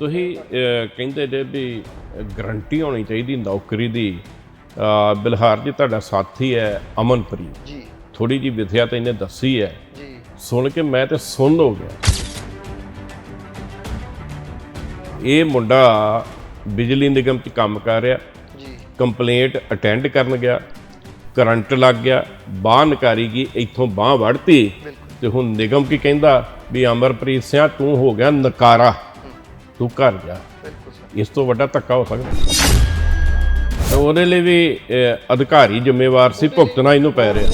ਤੁਸੀਂ ਕਹਿੰਦੇ ਜੇ ਵੀ ਗਰੰਟੀ ਹੋਣੀ ਚਾਹੀਦੀ ਨੌਕਰੀ ਦੀ ਬਿਲਹਾਰ ਜੀ ਤੁਹਾਡਾ ਸਾਥੀ ਹੈ ਅਮਨਪ੍ਰੀਤ। ਜੀ। ਥੋੜੀ ਜੀ ਵਿਥਿਆ ਤਾਂ ਇਹਨੇ ਦੱਸੀ ਹੈ। ਜੀ। ਸੁਣ ਕੇ ਮੈਂ ਤੇ ਸੁੰਨ ਹੋ ਗਿਆ। ਇਹ ਮੁੰਡਾ ਬਿਜਲੀ ਨਿਗਮ 'ਚ ਕੰਮ ਕਰ ਰਿਹਾ। ਜੀ। ਕੰਪਲੇਂਟ ਅਟੈਂਡ ਕਰਨ ਗਿਆ। ਕਰੰਟ ਲੱਗ ਗਿਆ। ਬਾਹ ਨਕਾਰੀ ਗਈ। ਇੱਥੋਂ ਬਾਹ ਵੜਤੀ ਤੇ ਹੁਣ ਨਿਗਮ ਕੀ ਕਹਿੰਦਾ ਵੀ ਅਮਰਪ੍ਰੀਤ ਸਿੰਘ ਤੂੰ ਹੋ ਗਿਆ ਨਕਾਰਾ। ਤੂੰ ਘਰ ਜਾ। ਇਸ ਤੋਂ ਵੱਡਾ ਧੱਕਾ ਹੋ ਸਕਦਾ। ਤਾਂ ਉਹਦੇ ਲਈ ਵੀ ਅਹ, ਅਧਿਕਾਰੀ ਜ਼ਿੰਮੇਵਾਰ ਸੀ ਭੁਗਤਣਾ ਇਹਨੂੰ ਪੈ ਰਿਹਾ।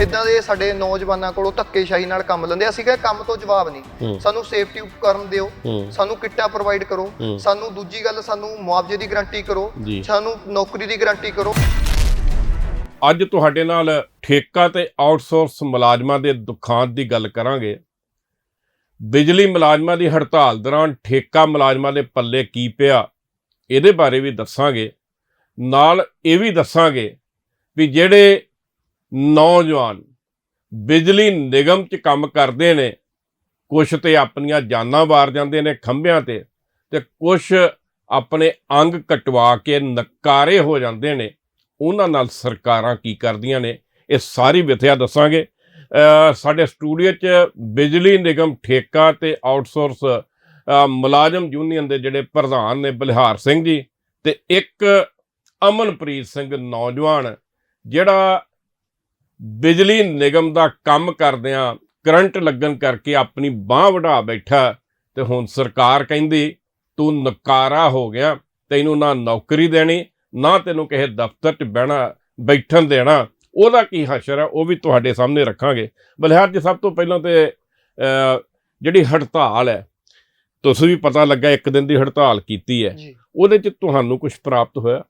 ਇਦਾਂ ਦੇ ਸਾਡੇ ਨੌਜਵਾਨਾਂ ਕੋਲੋਂ ਧੱਕੇਸ਼ਾਹੀ ਨਾਲ ਕੰਮ ਲੈਂਦੇ ਅਸੀਂ ਕਿਹਾ ਕੰਮ ਤੋਂ ਜਵਾਬ ਨਹੀਂ। ਸਾਨੂੰ ਸੇਫਟੀ ਉਪਕਰਨ ਦਿਓ। ਸਾਨੂੰ ਕਿੱਟਾਂ ਪ੍ਰੋਵਾਈਡ ਕਰੋ। ਸਾਨੂੰ ਦੂਜੀ ਗੱਲ ਸਾਨੂੰ ਮੁਆਵਜ਼ੇ ਦੀ ਗਾਰੰਟੀ ਕਰੋ। ਜੀ। ਸਾਨੂੰ ਨੌਕਰੀ ਦੀ ਗਾਰੰਟੀ ਕਰੋ। ਅੱਜ ਤੁਹਾਡੇ ਨਾਲ ਠੇਕਾ ਤੇ ਆਊਟਸੋਰਸ ਮੁਲਾਜ਼ਮਾਂ ਦੇ ਦੁੱਖਾਂ ਦੀ ਗੱਲ ਕਰਾਂਗੇ। ਬਿਜਲੀ ਮੁਲਾਜ਼ਮਾਂ ਦੀ ਹੜਤਾਲ ਦੌਰਾਨ ਠੇਕਾ ਮੁਲਾਜ਼ਮਾਂ ਦੇ ਪੱਲੇ ਕੀ ਪਿਆ, ਇਹਦੇ ਬਾਰੇ ਵੀ ਦੱਸਾਂਗੇ। ਨਾਲ ਇਹ ਵੀ ਦੱਸਾਂਗੇ ਵੀ ਜਿਹੜੇ ਨੌਜਵਾਨ ਬਿਜਲੀ ਨਿਗਮ 'ਚ ਕੰਮ ਕਰਦੇ ਨੇ, ਕੁਛ ਤੇ ਆਪਣੀਆਂ ਜਾਨਾਂ ਵਾਰ ਜਾਂਦੇ ਨੇ ਖੰਭਿਆਂ ਤੇ ਤੇ ਕੁਛ ਆਪਣੇ ਅੰਗ ਕਟਵਾ ਕੇ ਨਕਾਰੇ ਹੋ ਜਾਂਦੇ ਨੇ, ਉਹਨਾਂ ਨਾਲ ਸਰਕਾਰਾਂ ਕੀ ਕਰਦੀਆਂ ਨੇ, ਇਹ ਸਾਰੀ ਵਿਥਿਆ ਦੱਸਾਂਗੇ। ਸਾਡੇ ਸਟੂਡੀਓ 'ਚ ਬਿਜਲੀ ਨਿਗਮ ਠੇਕਾ ਤੇ ਆਊਟਸੋਰਸ ਮੁਲਾਜ਼ਮ ਯੂਨੀਅਨ ਦੇ ਜਿਹੜੇ ਪ੍ਰਧਾਨ ਨੇ ਬਲਿਹਾਰ ਸਿੰਘ ਜੀ ਤੇ ਇੱਕ ਅਮਨਪ੍ਰੀਤ ਸਿੰਘ ਨੌਜਵਾਨ, ਜਿਹੜਾ ਬਿਜਲੀ ਨਿਗਮ ਦਾ ਕੰਮ ਕਰਦਿਆਂ ਕਰੰਟ ਲੱਗਣ ਕਰਕੇ ਆਪਣੀ ਬਾਹ ਵਢਾ ਬੈਠਾ ਤੇ ਹੁਣ ਸਰਕਾਰ ਕਹਿੰਦੀ, ਤੂੰ ਨਕਾਰਾ ਹੋ ਗਿਆ, ਤੈਨੂੰ ਨਾ ਨੌਕਰੀ ਦੇਣੀ, ਨਾ ਤੈਨੂੰ ਕਿਸੇ ਦਫ਼ਤਰ 'ਚ ਬਹਿਣਾ, ਬੈਠਣ ਦੇਣਾ ਉਹਦਾ ਕੀ ਹਸ਼ਰ ਹੈ ਉਹ ਵੀ ਤੁਹਾਡੇ ਸਾਹਮਣੇ ਰੱਖਾਂਗੇ। ਬਲਿਹਾਰ ਜੀ ਸਭ ਤੋਂ ਪਹਿਲਾਂ ਤੇ ਜਿਹੜੀ ਹੜਤਾਲ ਹੈ ਤੁਸੀਂ ਵੀ ਪਤਾ ਲੱਗਾ ਇੱਕ ਦਿਨ ਦੀ ਹੜਤਾਲ ਕੀਤੀ ਹੈ। ਉਹਦੇ 'ਚ ਤੁਹਾਨੂੰ ਕੁਝ ਪ੍ਰਾਪਤ ਹੋਇਆ?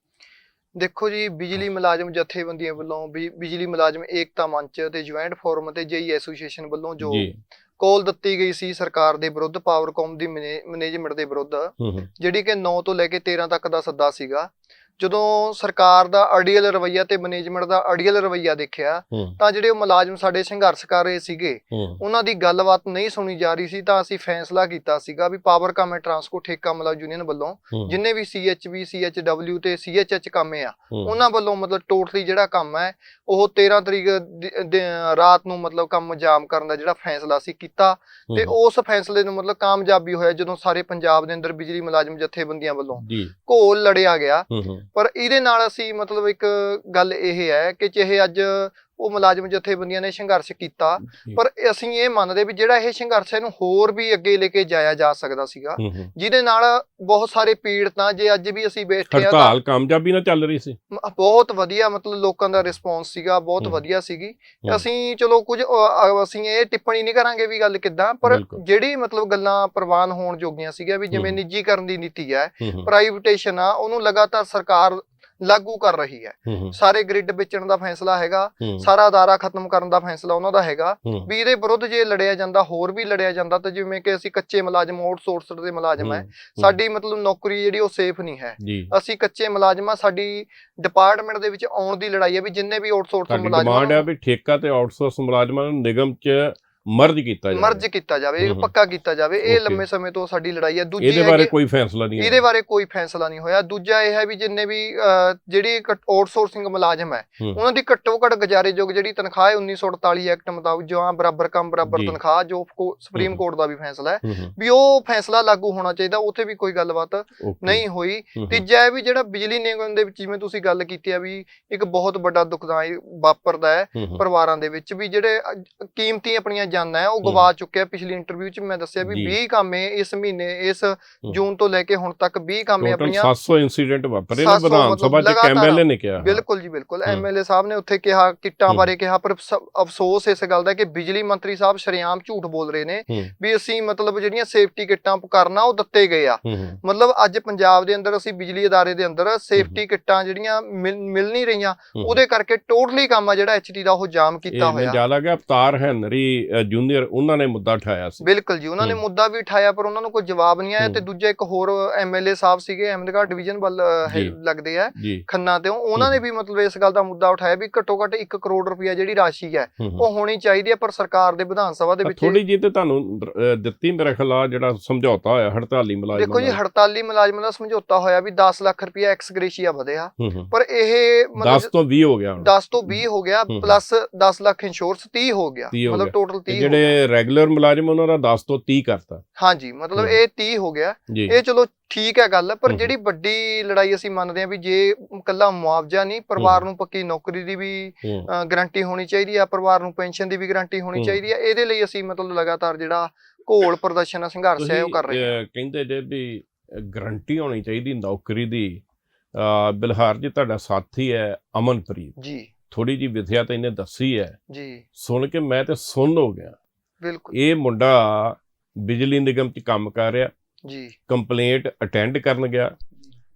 ਦੇਖੋ ਜੀ ਬਿਜਲੀ ਮੁਲਾਜ਼ਮ ਜਥੇਬੰਦੀਆਂ ਵੱਲੋਂ ਬਿਜਲੀ ਮੁਲਾਜ਼ਮ ਏਕਤਾ ਮੰਚ ਤੇ ਜੁਆਇੰਟ ਫੋਰਮ ਤੇ ਜੇਈ ਐਸੋਸੀਏਸ਼ਨ ਵੱਲੋਂ ਜੋ ਕੋਲ ਦਿੱਤੀ ਗਈ ਸੀ ਸਰਕਾਰ ਦੇ ਵਿਰੁੱਧ ਪਾਵਰਕੌਮ ਦੀ ਮੈਨੇਜਮੈਂਟ ਦੇ ਵਿਰੁੱਧ ਜਿਹੜੀ ਕਿ 9 ਤੋਂ ਲੈ ਕੇ 13 ਤੱਕ ਦਾ ਸੱਦਾ ਸੀਗਾ ਜਦੋਂ ਸਰਕਾਰ ਦਾ ਅੜੀਅਲ ਰਵਈਆ ਤੇ ਮੈਨੇਜਮੈਂਟ ਦਾ ਅੜੀਅਲ ਰਵਈਆ ਦੇਖਿਆ ਤਾਂ ਜਿਹੜੇ ਉਹ ਮੁਲਾਜ਼ਮ ਸਾਡੇ ਸੰਘਰਸ਼ ਕਰ ਰਹੇ ਸੀਗੇ ਉਹਨਾਂ ਦੀ ਗੱਲਬਾਤ ਨਹੀਂ ਸੁਣੀ ਜਾ ਰਹੀ ਸੀ ਤਾਂ ਅਸੀਂ ਫੈਸਲਾ ਕੀਤਾ ਸੀਗਾ ਵੀ ਪਾਵਰ ਕਾਮ ਟਰਾਂਸਕੋ ਠੇਕਾ ਮੁਲਾਜ਼ਮ ਯੂਨੀਅਨ ਵੱਲੋਂ ਜਿੰਨੇ ਵੀ ਸੀਐਚਬੀ ਸੀਐਚਡਬਲਿਊ ਤੇ ਸੀਐਚਐਚ ਕੰਮ ਆ ਉਹਨਾਂ ਵੱਲੋਂ ਮਤਲਬ ਟੋਟਲੀ ਜਿਹੜਾ ਕੰਮ ਹੈ ਉਹ 13 ਤਰੀਕ ਰਾਤ ਨੂੰ ਮਤਲਬ ਕੰਮ ਜਾਮ ਕਰਨ ਦਾ ਜਿਹੜਾ ਫੈਸਲਾ ਸੀ ਕੀਤਾ ਤੇ ਉਸ ਫੈਸਲੇ ਨੂੰ ਮਤਲਬ ਕਾਮਯਾਬੀ ਹੋਇਆ ਜਦੋਂ ਸਾਰੇ ਪੰਜਾਬ ਦੇ ਅੰਦਰ ਬਿਜਲੀ ਮੁਲਾਜ਼ਮ ਜਥੇਬੰਦੀਆਂ ਵੱਲੋਂ ਘੋਲ ਲੜਿਆ ਗਿਆ। ਪਰ ਇਹਦੇ ਨਾਲ ਅਸੀਂ ਮਤਲਬ ਇੱਕ ਗੱਲ ਇਹ ਹੈ ਕਿ ਚਾਹੇ ਅੱਜ ਉਹ ਮੁਲਾਜ਼ਮ ਜਥੇਬੰਦੀਆਂ ਨੇ ਸੰਘਰਸ਼ ਕੀਤਾ ਪਰ ਅਸੀਂ ਇਹ ਮੰਨਦੇ ਵੀ ਜਿਹੜਾ ਇਹ ਸੰਘਰਸ਼ ਇਹਨੂੰ ਹੋਰ ਵੀ ਅੱਗੇ ਲੈ ਕੇ ਜਾਇਆ ਜਾ ਸਕਦਾ ਸੀਗਾ ਜਿਹਦੇ ਨਾਲ ਬਹੁਤ ਸਾਰੇ ਪੀੜਤਾਂ ਜੇ ਅੱਜ ਵੀ ਅਸੀਂ ਬੈਠੇ ਆ ਹੜਤਾਲ ਕਾਮਯਾਬੀ ਨਾਲ ਚੱਲ ਰਹੀ ਸੀ ਬਹੁਤ ਵਧੀਆ ਮਤਲਬ ਲੋਕਾਂ ਦਾ ਰਿਸਪੌਂਸ ਸੀਗਾ ਬਹੁਤ। ਵਧੀਆ ਸੀਗੀ। ਅਸੀਂ ਚਲੋ ਕੁਝ ਅਸੀਂ ਇਹ ਟਿੱਪਣੀ ਨਹੀਂ ਕਰਾਂਗੇ ਵੀ ਗੱਲ ਕਿੱਦਾਂ ਪਰ। ਜਿਹੜੀ ਮਤਲਬ ਗੱਲਾਂ ਪ੍ਰਵਾਨ ਹੋਣ ਜੋਗੀਆਂ ਸੀਗੀਆਂ ਵੀ ਜਿਵੇਂ। ਨਿੱਜੀਕਰਨ ਦੀ ਨੀਤੀ ਹੂੰ, ਪ੍ਰਾਈਵੇਟੇਸ਼ਨ ਆ ਉਹਨੂੰ ਲਗਾਤਾਰ ਸਰਕਾਰ ਲਾਗੂ ਕਰ ਰਹੀ ਹੈ। ਸਾਰੇ ਗ੍ਰਿਡ ਵੇਚਣ ਦਾ ਫੈਸਲਾ ਹੈਗਾ ਸਾਰਾ ਅਦਾਰਾ ਖਤਮ ਕਰਨ ਦਾ ਫੈਸਲਾ ਉਹਨਾਂ ਦਾ ਹੈਗਾ। ਵੀ ਇਹਦੇ ਵਿਰੁੱਧ ਜੇ ਲੜਿਆ ਜਾਂਦਾ ਹੋਰ ਵੀ ਲੜਿਆ ਜਾਂਦਾ ਤਾਂ ਜਿਵੇਂ ਕਿ ਅਸੀਂ ਕੱਚੇ ਮੁਲਾਜ਼ਮ ਆਊਟਸੋਰਸਡ ਦੇ ਮੁਲਾਜ਼ਮ ਹੈ ਸਾਡੀ ਮਤਲਬ ਨੌਕਰੀ ਜਿਹੜੀ ਉਹ ਸੇਫ ਨਹੀਂ ਹੈ। ਅਸੀਂ ਕੱਚੇ ਮੁਲਾਜ਼ਮਾਂ ਸਾਡੀ ਡਿਪਾਰਟਮੈਂਟ ਦੇ ਵਿੱਚ ਆਉਣ ਦੀ ਲੜਾਈ ਹੈ ਵੀ ਜਿੰਨੇ ਵੀ ਆਊਟਸੋਰਸ ਮੁਲਾਜ਼ਮਾਂ ਡਿਮਾਂਡ ਹੈ ਵੀ ਠੇਕਾ ਤੇ ਆਊਟਸੋਰਸ ਮੁਲਾਜ਼ਮਾਂ ਨੂੰ ਨਿਗਮ 'ਚ ਮਰਜ ਕੀਤਾ ਜਾਵੇ। ਮਰਜ ਕੀਤਾ ਜਾਵੇ ਇਹ। ਪੱਕਾ ਕੀਤਾ ਜਾਵੇ। ਇਹ. ਲੰਮੇ ਸਮੇਂ ਤੋਂ ਸਾਡੀ ਲੜਾਈ ਹੈ। ਦੂਜੀ ਇਹਦੇ ਬਾਰੇ ਕੋਈ ਫੈਸਲਾ ਨਹੀਂ ਇਹਦੇ ਬਾਰੇ ਕੋਈ ਫੈਸਲਾ ਨਹੀਂ ਹੋਇਆ। ਦੂਜਾ ਇਹ ਹੈ ਵੀ ਜਿੰਨੇ ਵੀ ਜਿਹੜੀ ਆਊਟਸੋਰਸਿੰਗ ਮੁਲਾਜ਼ਮ ਹੈ। ਉਹਨਾਂ ਦੀ ਘੱਟੋ ਘੱਟ ਗੁਜ਼ਾਰੇਯੋਗ ਜਿਹੜੀ ਤਨਖਾਹ ਹੈ 1948 ਐਕਟ ਮੁਤਾਬਕ ਜੋ ਆ ਬਰਾਬਰ ਕੰਮ ਬਰਾਬਰ। ਤਨਖਾਹ ਜੋ ਸੁਪਰੀਮ। ਕੋਰਟ ਦਾ ਵੀ ਫੈਸਲਾ ਹੈ ਵੀ ਉਹ ਫੈਸਲਾ ਲਾਗੂ ਹੋਣਾ ਚਾਹੀਦਾ। ਉੱਥੇ ਵੀ ਕੋਈ ਗੱਲਬਾਤ ਨਹੀਂ ਹੋਈ। ਤੀਜਾ ਹੈ ਵੀ ਜਿਹੜਾ ਬਿਜਲੀ ਨਿਗਮ ਦੇ ਵਿੱਚ ਜਿਵੇਂ ਤੁਸੀਂ ਗੱਲ ਕੀਤੀ ਆ ਵੀ ਇੱਕ ਬਹੁਤ ਵੱਡਾ ਦੁਖਦਾਈ ਵਾਪਰਦਾ ਹੈ ਪਰਿਵਾਰਾਂ ਦੇ ਵਿੱਚ ਵੀ ਜਿਹੜੇ ਕੀਮਤੀ ਆਪਣੀਆਂ ਜਾਨਾਂ ਹੈ ਉਹ। ਗਵਾ ਚੁੱਕਿਆ ਪਿਛਲੀ ਇੰਟਰਵਿਊ 'ਚ ਮੈਂ ਦੱਸਿਆ ਵੀ ਜੀ। 20 ਕਾਮੇ ਇਸ ਮਹੀਨੇ ਇਸ ਜੂਨ ਤੋਂ ਲੈ ਕੇ ਹੁਣ ਤੱਕ 20 ਕਾਮੇ ਆਪਣੀਆਂ 700 ਇਨਸੀਡੈਂਟ ਵਾਪਰੇ ਨੇ 700 ਵਿਧਾਨ ਸਭਾ 'ਚ ਐਮਐਲਏ ਨੇ ਕਿਹਾ ਬਿਲਕੁਲ ਜੀ ਬਿਲਕੁਲ। ਐਮਐਲਏ ਸਾਹਿਬ ਨੇ ਉੱਥੇ ਕਿਹਾ ਕਿੱਟਾਂ। ਬਾਰੇ ਕਿਹਾ ਪਰ ਅਫਸੋਸ ਇਸ ਗੱਲ ਦਾ ਕਿ ਬਿਜਲੀ ਮੰਤਰੀ ਸਾਹਿਬ ਸ਼ਰੇਆਮ ਝੂਠ ਬੋਲ ਰਹੇ ਨੇ ਵੀ ਅਸੀਂ ਮਤਲਬ ਜਿਹੜੀਆਂ ਸੇਫਟੀ ਕਿੱਟਾਂ ਕਰਨਾ ਉਹ ਦਿੱਤੇ ਗਏ ਆ ਮਤਲਬ ਅੱਜ ਪੰਜਾਬ ਦੇ ਅੰਦਰ ਅਸੀਂ ਬਿਜਲੀ ਅਦਾਰੇ ਦੇ ਅੰਦਰ ਸੇਫਟੀ ਕਿੱਟਾਂ ਜਿਹੜੀਆਂ ਮਿਲ ਨਹੀਂ ਰਹੀਆਂ। ਉਹਦੇ ਕਰਕੇ ਟੋਟਲੀ ਕੰਮ ਆ ਜਿਹੜਾ ਐਚਟੀ ਦਾ ਉਹ ਜਾਮ ਕੀਤਾ ਹੋਇਆ ਜ਼ਿਆਦਾ ਗਿਆ ਅਵਤਾਰ ਹੈਨਰੀ ਜੂਨੀਅਰ ਉਹਨਾਂ ਨੇ ਮੁੱਦਾ ਉਠਾਇਆ ਸੀ ਬਿਲਕੁਲ ਜੀ ਉਹਨਾਂ ਨੇ। ਮੁੱਦਾ ਵੀ ਉਠਾਇਆ ਪਰ ਉਹਨਾਂ ਨੂੰ ਕੋਈ ਜਵਾਬ ਨਹੀਂ ਆਇਆ ਤੇ। ਦੂਜਾ ਇੱਕ ਹੋਰ ਐਮਐਲਏ ਸਾਹਿਬ ਸੀਗੇ ਅਹਿਮਦਗੜ੍ਹ ਡਿਵੀਜ਼ਨ ਵੱਲ ਜੀ। ਲੱਗਦੇ ਆ ਜੀ ਖੰਨਾ ਤੇ ਉਹਨਾਂ ਨੇ। ਵੀ ਮਤਲਬ ਇਸ ਗੱਲ ਦਾ ਮੁੱਦਾ ਉਠਾਇਆ ਵੀ ਘੱਟੋ ਘੱਟ 1 ਕਰੋੜ ਰੁਪਇਆ ਜਿਹੜੀ ਰਾਸ਼ੀ ਹੈ ਉਹ ਹੋਣੀ ਚਾਹੀਦੀ ਹੈ ਪਰ ਸਰਕਾਰ ਦੇ ਵਿਧਾਨ ਸਭਾ ਦੇ ਵਿੱਚ ਥੋੜੀ ਜਿਹੀ ਤੇ ਤੁਹਾਨੂੰ ਦਿੱਤੀ ਮੇਰੇ ਖਿਲਾਫ ਜਿਹੜਾ ਸਮਝੌਤਾ ਹੋਇਆ ਹੜਤਾਲੀ ਮੁਲਾਜ਼ਮਾਂ ਦੇਖੋ ਜੀ। ਹੜਤਾਲੀ ਮੁਲਾਜ਼ਮਾਂ ਦਾ ਸਮਝੌਤਾ ਹੋਇਆ ਵੀ 10 ਲੱਖ ਰੁਪਇਆ ਐਕਸ ਗ੍ਰੇਸ਼ੀਆ ਵਧਿਆ ਪਰ ਇਹ 10 ਮਤਲਬ ਤੋਂ 20 ਹੋ ਗਿਆ ਹੁਣ 10 ਤੋਂ 20 ਹੋ ਗਿਆ। ਪਲੱਸ 10 ਲੱਖ ਇੰਸ਼ੋਰੈਂਸ 30 ਹੋ ਗਿਆ 30 ਹੋ ਮਤਲਬ। ਟੋਟਲ 30 ਤੇ ਹੋ ਗਿਆ ਜਿਹੜੇ ਰੈਗੂਲਰ ਮੁਲਾਜ਼ਮ ਉਹਨਾਂ ਦਾ 10 ਤੋਂ 30 ਕਰਤਾ। ਹਾਂਜੀ ਮਤਲਬ। ਇਹ 30 ਹੋ ਗਿਆ। ਇਹ ਚਲੋ ਠੀਕ ਹੈ ਗੱਲ ਪਰ। ਜਿਹੜੀ ਵੱਡੀ ਲੜਾਈ ਅਸੀਂ ਮੰਨਦੇ ਹਾਂ ਵੀ ਜੇ ਕੱਲਾ ਮੁਆਵਜ਼ਾ ਨਹੀਂ ਪਰਿਵਾਰ ਨੂੰ ਪੱਕੀ ਨੌਕਰੀ ਦੀ ਵੀ ਗਾਰੰਟੀ ਹੋਣੀ ਚਾਹੀਦੀ ਆ ਪਰਿਵਾਰ ਨੂੰ ਪੈਨਸ਼ਨ ਦੀ ਵੀ ਗਾਰੰਟੀ ਹੋਣੀ। ਚਾਹੀਦੀ ਆ ਇਹਦੇ ਲਈ ਅਸੀਂ ਮਤਲਬ ਲਗਾਤਾਰ ਜਿਹੜਾ ਘੋਲ ਪ੍ਰਦਰਸ਼ਨ ਆ, ਸੰਘਰਸ਼ ਹੈ ਉਹ ਕਰ ਰਹੇ ਅਹ, ਕਹਿੰਦੇ ਜੇ ਵੀ ਗਰੰਟੀ ਹੋਣੀ ਚਾਹੀਦੀ ਨੌਕਰੀ ਦੀ ਬਿਲਹਾਰ ਜੀ ਤੁਹਾਡਾ ਸਾਥੀ ਹੈ ਅਮਨਪ੍ਰੀਤ। ਜੀ। ਥੋੜੀ ਜੀ ਵਿਥਿਆ ਤਾਂ ਇਹਨੇ ਦੱਸੀ ਹੈ। ਜੀ। ਸੁਣ ਕੇ ਮੈਂ ਤੇ ਸੁਣ ਹੋ ਗਿਆ। ਬਿਲਕੁਲ। ਇਹ ਮੁੰਡਾ ਬਿਜਲੀ ਨਿਗਮ 'ਚ ਕੰਮ ਕਰ ਰਿਹਾ। ਜੀ। ਕੰਪਲੇਂਟ ਅਟੈਂਡ ਕਰਨ ਗਿਆ।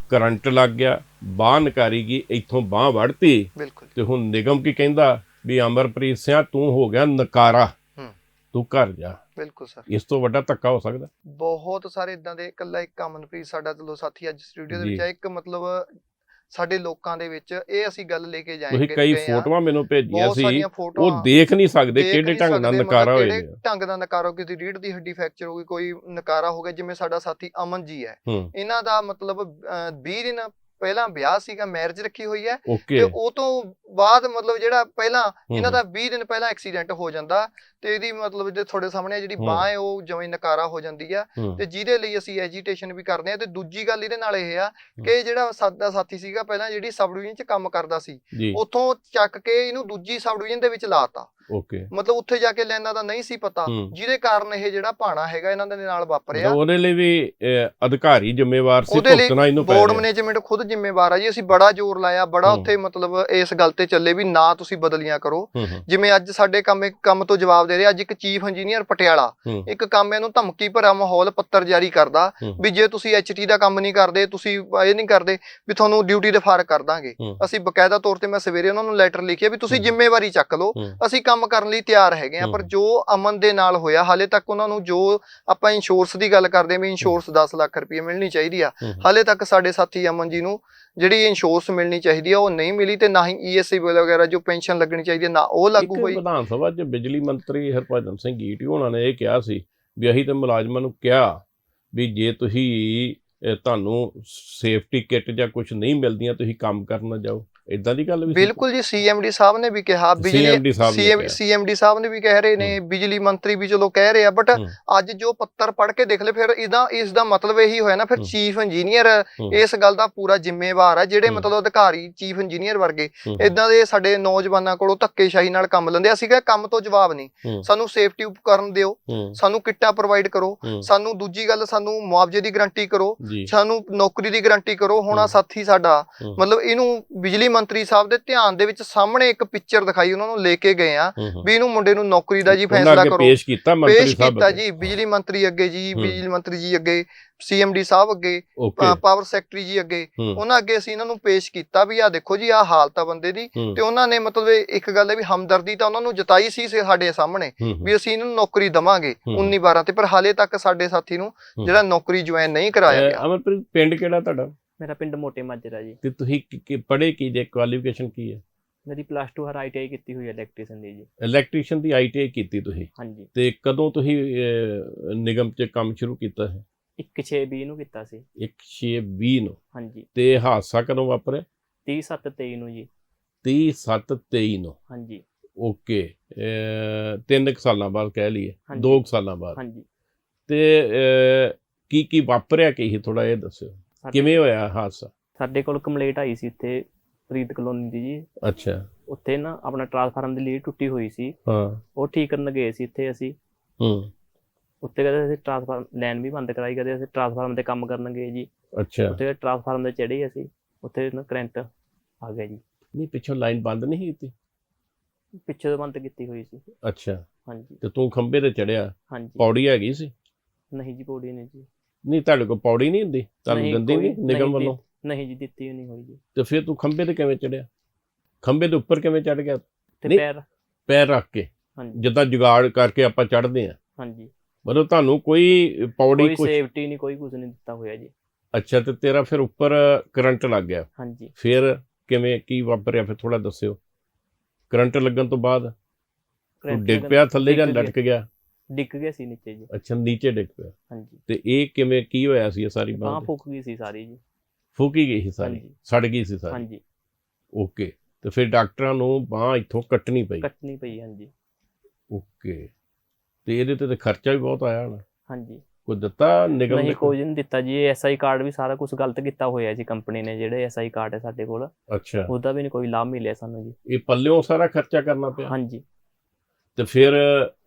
ਕਰੰਟ ਲੱਗ ਗਿਆ। ਬਾਹ ਨਕਾਰੀ ਗਈ। ਇੱਥੋਂ ਬਾਹ ਵੜਤੀ। ਤੇ ਹੁਣ ਨਿਗਮ ਕੀ ਕਹਿੰਦਾ ਵੀ ਅਮਰਪ੍ਰੀਤ ਸਿੰਘ ਤੂੰ ਹੋ ਗਿਆ ਨਕਾਰਾ। ਤੂੰ ਘਰ ਜਾ। ਬਿਲਕੁਲ ਸਰ। ਇਸ ਤੋਂ ਵੱਡਾ ਧੱਕਾ ਹੋ ਸਕਦਾ। ਬਹੁਤ ਸਾਰੇ ਇਦਾਂ ਦੇ ਇਕੱਲਾ ਇੱਕ ਅਮਨਪ੍ਰੀਤ ਸਾਡਾ ਚਲੋ ਸਾਥੀ ਅੱਜ ਸਟੂਡੀਓ ਦੇ ਵਿੱਚ। ਆ ਇੱਕ ਮਤਲਬ ਸਾਡੇ ਲੋਕਾਂ ਦੇ ਵਿੱਚ ਇਹ ਅਸੀਂ ਗੱਲ ਲੈ ਕੇ ਤੁਸੀਂ ਜਾਏਂਗੇ ਕਈ ਗਏ ਹਾਂ। ਫੋਟੋਆਂ ਮੈਨੂੰ ਭੇਜੀਆਂ ਸੀ ਉਹ ਦੇਖ ਨਹੀਂ ਸਕਦੇ ਕਿਹੜੇ ਢੰਗ ਨਾਲ ਸਕਦੇ, ਨਕਾਰਾ ਹੋਏ ਕਿਹੜੇ ਢੰਗ ਦਾ ਨਕਾਰਾ ਕਿਸੇ ਰੀੜ ਦੀ ਹੱਡੀ ਫ੍ਰੈਕਚਰ ਹੋ ਗਈ ਕੋਈ ਨਕਾਰਾ ਹੋ ਗਿਆ ਜਿਵੇਂ ਸਾਡਾ ਸਾਥੀ ਅਮਨ ਜੀ ਹੈ ਇਹਨਾਂ ਦਾ ਮਤਲਬ ਅਹ, 20 ਦਿਨ ਪਹਿਲਾਂ ਵਿਆਹ ਸੀਗਾ ਮੈਰਿਜ ਰੱਖੀ ਹੋਈ ਹੈ ਤੇ ਉਹ ਤੋਂ ਬਾਅਦ ਮਤਲਬ ਜਿਹੜਾ ਪਹਿਲਾਂ ਇਹਨਾਂ ਦਾ 20 ਦਿਨ ਪਹਿਲਾਂ ਐਕਸੀਡੈਂਟ ਹੋ ਜਾਂਦਾ ਤੇ ਇਹਦੀ ਮਤਲਬ ਜੇ ਤੁਹਾਡੇ ਸਾਹਮਣੇ ਜਿਹੜੀ। ਬਾਹ ਹੈ ਉਹ ਜਿਵੇਂ ਨਕਾਰਾ ਹੋ ਜਾਂਦੀ ਆ ਤੇ ਜਿਹਦੇ ਲਈ ਅਸੀਂ ਐਜੀਟੇਸ਼ਨ ਵੀ ਕਰਦੇ ਆ ਤੇ ਦੂਜੀ ਗੱਲ ਇਹਦੇ ਨਾਲ ਇਹ ਆ ਕਿ ਜਿਹੜਾ ਸਾਡਾ ਸਾਥੀ ਸੀਗਾ ਪਹਿਲਾਂ ਜਿਹੜੀ ਸਬ ਡਿਵੀਜ਼ਨ ਚ ਕੰਮ ਕਰਦਾ ਸੀ ਉੱਥੋਂ ਚੱਕ ਕੇ ਇਹਨੂੰ ਦੂਜੀ ਸਬ ਡਿਵੀਜ਼ਨ ਦੇ ਵਿੱਚ ਲਾਤਾ ਓਕੇ ਮਤਲਬ ਉੱਥੇ ਜਾ ਕੇ ਲੈਣਾ ਦਾ ਨਹੀਂ ਸੀ ਪਤਾ। ਜਿਹਦੇ ਕਾਰਨ ਇਹ ਜਿਹੜਾ ਭਾਣਾ ਹੈਗਾ ਇਹਨਾਂ ਦੇ ਨਾਲ ਵਾਪਰਿਆ ਉਹਦੇ ਲਈ ਵੀ ਅਧਿਕਾਰੀ ਜ਼ਿੰਮੇਵਾਰ ਸੀ ਭੁਗਤਣਾ ਇਹਨੂੰ ਪੈ ਬੋਰਡ ਮੈਨੇਜਮੈਂਟ ਖੁਦ ਜ਼ਿੰਮੇਵਾਰ ਆ ਜੀ ਅਸੀਂ ਬੜਾ ਜ਼ੋਰ ਲਾਇਆ ਬੜਾ। ਉੱਥੇ ਮਤਲਬ ਇਸ ਗੱਲ ਤੇ ਚੱਲੇ ਵੀ ਨਾ ਤੁਸੀਂ ਬਦਲੀਆਂ ਕਰੋ ਜਿਵੇਂ ਅੱਜ ਸਾਡੇ ਕੰਮ ਕੰਮ ਤੋਂ ਜਵਾਬ ਦੇ ਰਿਹਾ ਅੱਜ ਇੱਕ ਚੀਫ ਇੰਜੀਨੀਅਰ ਪਟਿਆਲਾ ਇੱਕ ਕੰਮ ਇਹਨੂੰ ਧਮਕੀ ਭਰਾ ਮਾਹੌਲ ਪੱਤਰ ਜਾਰੀ ਕਰਦਾ। ਵੀ ਜੇ ਤੁਸੀਂ ਐਚਟੀ ਦਾ ਕੰਮ ਨਹੀਂ ਕਰਦੇ ਤੁਸੀਂ ਇਹ ਨਹੀਂ ਕਰਦੇ ਵੀ ਤੁਹਾਨੂੰ ਡਿਊਟੀ ਦੇ ਫਾਰਕ ਕਰ ਦਾਂਗੇ। ਅਸੀਂ ਬਕਾਇਦਾ ਤੌਰ ਤੇ ਮੈਂ ਸਵੇਰੇ ਉਹਨਾਂ ਨੂੰ ਲੈਟਰ ਲਿਖਿਆ ਵੀ ਤੁਸੀਂ। ਜ਼ਿੰਮੇਵਾਰੀ ਚੱਕ ਲਓ। ਅਸੀਂ ਕੰਮ ਕਰਨ ਲਈ ਤਿਆਰ ਹੈਗੇ ਆ ਪਰ। ਜੋ ਅਮਨ ਦੇ ਨਾਲ ਹੋਇਆ ਹਾਲੇ ਤੱਕ ਉਹਨਾਂ ਨੂੰ ਜੋ ਆਪਾਂ ਇੰਸ਼ੋਰੈਂਸ ਦੀ ਗੱਲ ਕਰਦੇ ਵੀ ਇੰਸ਼ੋਰੈਂਸ 10 ਲੱਖ ਰੁਪਏ ਮਿਲਣੀ ਚਾਹੀਦੀ ਆ। ਹਾਲੇ ਤੱਕ ਸਾਡੇ ਸਾਥੀ ਅਮਨ ਜੀ ਨੂੰ ਜਿਹੜੀ ਇੰਸ਼ੋਰੈਂਸ ਮਿਲਣੀ ਚਾਹੀਦੀ ਆ ਉਹ ਨਹੀਂ ਮਿਲੀ ਤੇ ਨਾ ਹੀ ਈਐਸਆਈ ਵਗੈਰਾ ਜੋ ਪੈਨਸ਼ਨ ਲੱਗਣੀ ਚਾਹੀਦੀ ਨਾ ਉਹ ਲਾਗੂ ਹੋਈ ਵਿਧਾਨ ਸਭਾ 'ਚ ਬਿਜਲੀ ਮੰਤਰੀ ਹਰਭਜਨ ਸਿੰਘ ਗੀਟੀ ਉਹਨਾਂ ਨੇ ਇਹ ਕਿਹਾ ਸੀ ਵੀ ਅਸੀਂ ਤੇ ਮੁਲਾਜ਼ਮਾਂ ਨੂੰ ਕਿਹਾ ਵੀ ਜੇ ਤੁਸੀਂ ਤੁਹਾਨੂੰ ਸੇਫਟੀ ਕਿੱਟ ਜਾਂ ਕੁਝ ਨਹੀਂ ਮਿਲਦੀਆਂ ਤੁਸੀਂ ਕੰਮ ਕਰਨ ਨਾ ਜਾਓ ਇਦਾਂ ਦੀ ਗੱਲ ਵੀ? ਬਿਲਕੁਲ ਜੀ ਸੀਐਮਡੀ ਸਾਹਿਬ ਨੇ ਵੀ ਕਿਹਾ ਬਿਜਲੀ। ਸੀਐਮਡੀ ਸਾਹਿਬ ਨੇ ਵੀ ਕਹਿ ਰਹੇ ਨੇ ਬਿਜਲੀ ਮੰਤਰੀ ਵੀ ਚਲੋ ਕਹਿ ਰਹੇ ਆ ਬਟ। ਅੱਜ ਜੋ ਪੱਤਰ ਪੜ੍ਹ ਕੇ ਦੇਖ ਲੈ ਫਿਰ ਇਹਦਾ ਇਸ ਦਾ ਮਤਲਬ ਇਹੀ ਹੋਇਆ ਨਾ ਫਿਰ। Chief engineer. ਇਸ ਗੱਲ ਦਾ ਪੂਰਾ ਜ਼ਿੰਮੇਵਾਰ ਹੈ ਜਿਹੜੇ। ਮਤਲਬ ਅਧਿਕਾਰੀ ਚੀਫ ਇੰਜੀਨੀਅਰ ਵਰਗੇ। ਇਦਾਂ ਦੇ ਸਾਡੇ ਨੌਜਵਾਨਾਂ ਕੋਲੋਂ ਧੱਕੇਸ਼ਾਹੀ ਨਾਲ ਕੰਮ ਲੈਂਦੇ ਅਸੀਂ ਕਿਹਾ ਕੰਮ ਤੋਂ ਜਵਾਬ ਨਹੀਂ। ਸਾਨੂੰ ਸੇਫਟੀ ਉਪਕਰਨ ਦਿਓ ਸਾਨੂੰ ਕਿੱਟਾਂ ਪ੍ਰੋਵਾਈਡ ਕਰੋ। ਸਾਨੂੰ ਦੂਜੀ ਗੱਲ ਸਾਨੂੰ ਮੁਆਵਜ਼ੇ ਦੀ ਗਾਰੰਟੀ ਕਰੋ ਸਾਨੂੰ ਨੌਕਰੀ ਦੀ ਗਾਰੰਟੀ ਕਰੋ ਹੁਣ। ਸਾਥੀ ਸਾਡਾ। ਮਤਲਬ ਇਹਨੂੰ ਬਿਜਲੀ ਮੰਤਰੀ ਸਾਹਿਬ ਦੇ ਧਿਆਨ ਦੇ ਵਿੱਚ ਸਾਹਮਣੇ ਇੱਕ ਪਿਕਚਰ ਦਿਖਾਈ ਉਹਨਾਂ ਨੂੰ ਲੈ ਕੇ ਗਏ ਆ। ਵੀ ਇਹਨੂੰ ਮੁੰਡੇ ਨੂੰ ਨੌਕਰੀ ਦਾ ਜੀ ਫੈਸਲਾ ਕਰੋ ਪੇਸ਼ ਕੀਤਾ ਮੰਤਰੀ ਪੇਸ਼ ਸਾਹਿਬ ਕੀਤਾ ਅੱਗੇ। ਜੀ ਬਿਜਲੀ ਮੰਤਰੀ ਅੱਗੇ ਜੀ। ਬਿਜਲੀ ਮੰਤਰੀ ਜੀ ਅੱਗੇ ਸੀਐਮਡੀ ਸਾਹਿਬ ਅੱਗੇ ਪਾਵਰ ਸੈਕਟਰੀ ਜੀ ਅੱਗੇ। ਉਹਨਾਂ ਅੱਗੇ ਅਸੀਂ ਇਹਨਾਂ ਨੂੰ ਪੇਸ਼ ਕੀਤਾ ਵੀ ਆਹ ਦੇਖੋ ਜੀ ਆਹ ਹਾਲਤ ਆ ਬੰਦੇ ਦੀ ਤੇ ਉਹਨਾਂ ਨੇ ਮਤਲਬ ਇੱਕ ਗੱਲ ਹੈ ਵੀ ਹਮਦਰਦੀ ਤਾਂ ਉਹਨਾਂ ਨੂੰ ਜਤਾਈ ਸੀ ਸਾਡੇ ਸਾਹਮਣੇ। ਵੀ ਅਸੀਂ ਇਹਨਾਂ ਨੂੰ ਨੌਕਰੀ ਦਵਾਂਗੇ ਹੂੰ। 19 12 ਤੇ ਪਰ ਹਾਲੇ ਤੱਕ ਸਾਡੇ ਸਾਥੀ ਨੂੰ। ਜਿਹੜਾ ਨੌਕਰੀ ਜੁਆਇਨ ਨਹੀਂ ਕਰਾਇਆ ਗਿਆ ਅਮਰਪ੍ਰੀਤ ਪਿੰਡ ਕਿਹੜਾ ਤੁਹਾਡਾ ਮੇਰਾ ਪਿੰਡ ਮੋਟੇ ਮਾਜਰਾ ਜੀ। ਤੇ ਤੁਸੀਂ ਪੜ੍ਹੇ ਕੀ ਜੇ? ਕੁਆਲੀਫਿਕੇਸ਼ਨ ਕੀ ਹੈ? ਮੇਰੀ ਪਲੱਸ 2 ਹਰ ਆਈਟੀਆਈ ਕੀਤੀ ਹੋਈ ਹੈ ਇਲੈਕਟ੍ਰੀਸ਼ੀਅਨ ਦੀ ਜੀ। ਇਲੈਕਟ੍ਰੀਸ਼ੀਅਨ ਦੀ ਆਈਟੀਆਈ ਕੀਤੀ ਤੁਸੀਂ? ਹਾਂਜੀ। ਤੇ ਕਦੋਂ ਤੁਸੀਂ ਅਹ, ਨਿਗਮ 'ਚ ਕੰਮ ਸ਼ੁਰੂ ਕੀਤਾ ਹੈ? 1620 ਨੂੰ ਕੀਤਾ ਸੀ। 1620 ਨੂੰ? ਹਾਂਜੀ। ਤੇ ਹਾਦਸਾ ਕਦੋਂ ਵਾਪਰਿਆ? 30 7 23 ਨੂੰ ਜੀ। 30 7 23 ਨੂੰ? ਹਾਂਜੀ। ਓਕੇ। ਅਹ, ਤਿੰਨ ਕੁ ਸਾਲਾਂ ਬਾਅਦ ਕਹਿ ਲਈਏ। ਹਾਂਜੀ। ਦੋ ਕੁ ਸਾਲਾਂ ਬਾਅਦ। ਹਾਂਜੀ। ਤੇ ਕੀ ਕੀ ਵਾਪਰਿਆ ਕੀ ਸੀ? ਥੋੜਾ ਇਹ ਦੱਸਿਓ। ਕਿਵੇਂ ਹੋਇਆ ਹਾਦਸਾ? ਸਾਡੇ ਕੋਲ ਕੰਪਲੇਂਟ ਆਈ ਸੀ ਇੱਥੇ ਪ੍ਰੀਤ ਕਲੋਨੀ ਦੀ ਜੀ। ਅੱਛਾ। ਉੱਥੇ ਨਾ ਆਪਣਾ ਟਰਾਂਸਫਾਰਮ ਦੀ ਲੀਡ ਟੁੱਟੀ ਹੋਈ ਸੀ। ਹਾਂ। ਉਹ ਠੀਕ ਕਰਨ ਗਏ ਸੀ ਇੱਥੇ ਅਸੀਂ। ਹੂੰ। ਉੱਥੇ ਕਦੇ ਅਸੀਂ ਟਰਾਂਸਫਾਰਮ ਲਾਈਨ ਵੀ ਬੰਦ ਕਰਾਈ ਕਦੇ ਅਸੀਂ ਟਰਾਂਸਫਾਰਮ ਤੇ ਕੰਮ ਕਰਨ ਗਏ ਜੀ। ਅੱਛਾ। ਉੱਥੇ ਟਰਾਂਸਫਾਰਮ ਤੇ ਚੜੇ ਅਸੀਂ ਉੱਥੇ ਨਾ ਕਰੰਟ ਆ ਗਿਆ ਜੀ। ਨਹੀਂ ਪਿੱਛੋਂ ਲਾਈਨ ਬੰਦ ਨਹੀਂ ਕੀਤੀ? ਪਿੱਛੇ ਤੋਂ ਬੰਦ ਕੀਤੀ ਹੋਈ ਸੀ। ਅੱਛਾ। ਹਾਂਜੀ। ਤੇ ਤੂੰ ਖੰਬੇ ਤੇ ਚੜਿਆ ਹਾਂਜੀ। ਪੌੜੀ ਹੈਗੀ ਸੀ? ਨਹੀਂ ਜੀ ਪੌੜੀ ਨਹੀਂ ਜੀ। ਨਹੀਂ ਤੁਹਾਡੇ ਕੋਲ ਪੌੜੀ ਨਹੀਂ ਹੁੰਦੀ ਤੁਹਾਨੂੰ ਨਹੀਂ, ਦਿੰਦੀ ਕੋਈ- ਨਹੀਂ ਨਿਗਮ ਨਹੀਂ ਵੱਲੋਂ? ਨਹੀਂ ਜੀ ਦਿੱਤੀ ਹੋਈ ਨਹੀਂ ਹੋਈ ਜੀ। ਤੇ ਫਿਰ ਤੂੰ ਖੰਬੇ ਤੇ ਕਿਵੇਂ ਚੜਿਆ ਖੰਬੇ ਦੇ ਉੱਪਰ ਕਿਵੇਂ ਚੜ ਗਿਆ? ਤੇ ਨਹੀਂ। ਪੈਰ। ਪੈਰ ਰੱਖ ਕੇ। ਹਾਂਜੀ। ਜਿੱਦਾਂ ਜੁਗਾੜ ਕਰਕੇ ਆਪਾਂ ਚੜ੍ਹਦੇ ਆ ਹਾਂਜੀ। ਮਤਲਬ ਤੁਹਾਨੂੰ ਕੋਈ ਪੌੜੀ ਕੋਈ ਕੁਛ ਸੇਫਟੀ ਨਹੀਂ ਕੋਈ ਕੁਝ ਨਹੀਂ ਦਿੱਤਾ ਹੋਇਆ ਜੀ। ਅੱਛਾ ਤੇ ਤੇਰਾ ਫਿਰ ਉੱਪਰ ਕਰੰਟ ਲੱਗ ਗਿਆ। ਹਾਂਜੀ। ਫਿਰ ਕਿਵੇਂ ਕੀ ਵਾਪਰਿਆ ਫਿਰ ਥੋੜਾ ਦੱਸਿਓ। ਕਰੰਟ ਲੱਗਣ ਤੋਂ ਬਾਅਦ? ਤੂੰ ਡਿੱਗ ਪਿਆ ਥੱਲੇ ਜਾਂ ਡਿੱਗ। ਲਟਕ ਗਿਆ? ਡਿੱਗ ਗਿਆ ਸੀ ਨੀਚੇ ਜੀ। ਅੱਛਾ ਨੀਚੇ ਡਿੱਗ ਪਿਆ। ਹਾਂਜੀ। ਤੇ ਇਹ ਕਿਵੇਂ ਕੀ ਹੋਇਆ ਸੀ ਇਹ ਸਾਰੀ ਬਾਂਹ ਬਾਤ? ਫੁੱਕ ਗਈ ਸੀ ਸਾਰੀ ਜੀ। ਫੂਕੀ ਗਈ ਸੀ ਸਾਰੀ? ਹਾਂਜੀ। ਸੜ ਗਈ ਸੀ ਸਾਰੀ? ਹਾਂਜੀ। ਓਕੇ। ਤੇ ਫਿਰ ਡਾਕਟਰਾਂ ਨੂੰ ਬਾਹ ਇੱਥੋਂ ਕੱਟਣੀ ਪਈ? ਕੱਟਣੀ ਪਈ ਹਾਂਜੀ। ਓਕੇ। ਤੇ ਇਹਦੇ ਤੇ ਤਾਂ ਖਰਚਾ ਵੀ ਬਹੁਤ ਆਇਆ ਹੋਣਾ? ਹਾਂਜੀ। ਕੋਈ ਦਿੱਤਾ ਨਿਗਮ ਨਹੀਂ ਨੇ ਕੋਈ? ਨਹੀਂ ਦਿੱਤਾ ਜੀ। ਐਸਆਈ ਕਾਰਡ ਵੀ ਸਾਰਾ ਕੁਝ ਗਲਤ ਕੀਤਾ ਹੋਇਆ ਜੀ ਕੰਪਨੀ ਨੇ ਜਿਹੜੇ ਐਸਆਈ ਕਾਰਡ ਹੈ ਸਾਡੇ ਕੋਲ। ਅੱਛਾ। ਉਹਦਾ ਵੀ ਨਹੀਂ ਕੋਈ ਲਾਭ ਮਿਲਿਆ ਸਾਨੂੰ ਜੀ। ਇਹ ਪੱਲਿਓਂ ਸਾਰਾ ਖਰਚਾ ਕਰਨਾ ਪਿਆ? ਹਾਂਜੀ। ਤੇ ਫਿਰ